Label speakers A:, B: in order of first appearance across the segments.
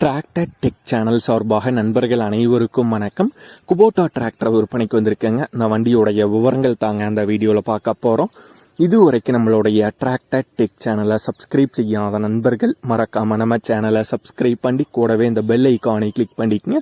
A: Tractor tech channel சார்பாக நண்பர்கள் அனைவருக்கும் வணக்கம். குபோட்டா டிராக்டர் விற்பனைக்கு வந்திருக்கேங்க. இந்த வண்டியோடைய விவரங்கள் தாங்க அந்த வீடியோவில் பார்க்க போகிறோம் இது வரைக்கும் நம்மளுடைய டிராக்டர் டெக் சேனலை சப்ஸ்கிரைப் செய்யாத நண்பர்கள் மறக்காமல் நம்ம சேனலை சப்ஸ்கிரைப் பண்ணி கூடவே இந்த பெல் ஐக்கானை கிளிக் பண்ணிக்கங்க.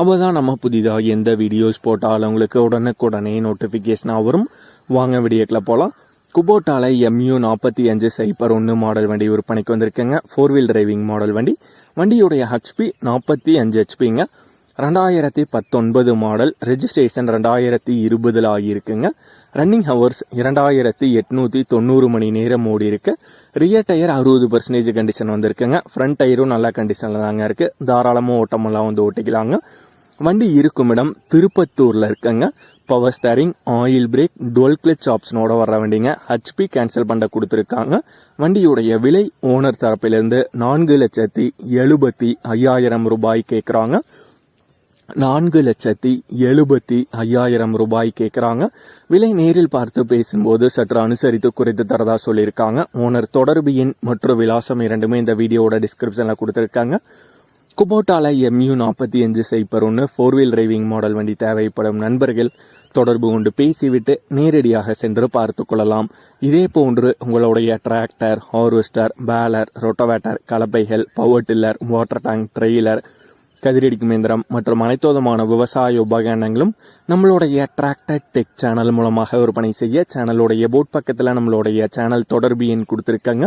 A: அப்போ தான் நம்ம புதிதாக எந்த வீடியோஸ் போட்டாலும் உங்களுக்கு உடனுக்குடனே நோட்டிஃபிகேஷனாக வரும். வாங்க வீடியோக்கில் போகலாம் குபோட்டாவில் எம்யூ நாற்பத்தி அஞ்சு சைப்பர் ஒன்று மாடல் வண்டி விற்பனைக்கு வந்திருக்குங்க. ஃபோர் வீல் டிரைவிங் மாடல் வண்டி. வண்டியுடைய ஹெச்பி நாற்பத்தி அஞ்சு ஹெச்பிங்க ரெண்டாயிரத்தி பத்தொன்பது மாடல் ரெஜிஸ்ட்ரேஷன் ரெண்டாயிரத்தி இருபதில் ஆகியிருக்குங்க. ரன்னிங் ஹவர்ஸ் இரண்டாயிரத்தி எட்நூற்றி தொண்ணூறு மணி நேரம் ஓடி இருக்கு. ரியர் டயர் அறுபது பர்சன்டேஜ் கண்டிஷன் வந்திருக்குங்க. ஃப்ரண்ட் டயரும் நல்ல கண்டிஷனில் தாங்க இருக்குது தாராளமாக ஓட்டமெல்லாம் வந்து ஓட்டிக்கலாங்க. வண்டி இருக்கும் இடம் திருப்பத்தூரில் இருக்குங்க. Power steering oil brake dual clutch ஆப்ஷனோட வர வண்டிங்க. ஹெச்பி கேன்சல் பண்ண கொடுத்துருக்காங்க. வண்டியுடைய விலை ஓனர் தரப்பிலிருந்து நான்கு லட்சத்தி எழுபத்தி ஐயாயிரம் ரூபாய் கேட்குறாங்க நான்கு லட்சத்தி எழுபத்தி ஐயாயிரம் ரூபாய் கேட்குறாங்க விலை நேரில் பார்த்து பேசும்போது சற்று அனுசரித்து குறைத்து தரதா சொல்லியிருக்காங்க. ஓனர் தொடர்பு எண் மற்றும் விலாசம் இரண்டுமே இந்த வீடியோவோட டிஸ்கிரிப்ஷனில் கொடுத்துருக்காங்க. குபோட்டால எம்யூ நாற்பத்தி அஞ்சு சைப்பர் ஒன்று ஃபோர் வீல் டிரைவிங் மாடல் வண்டி தேவைப்படும் நண்பர்கள் தொடர்பு கொண்டு பேசிவிட்டு நேரடியாக சென்று பார்த்து கொள்ளலாம். இதே போன்று உங்களுடைய tractor harvester baler rotavator கலப்பைகள் power tiller water tank trailer கதிரடிக்கும் இயந்திரம் மற்றும் அனைத்து விதமான விவசாய உபகரணங்களும் நம்மளுடைய டிராக்டர் டெக் சேனல் மூலமாக விற்பனை செய்ய சேனலுடைய போட் பக்கத்தில் நம்மளுடைய சேனல் தொடர்பு எண் கொடுத்துருக்காங்க.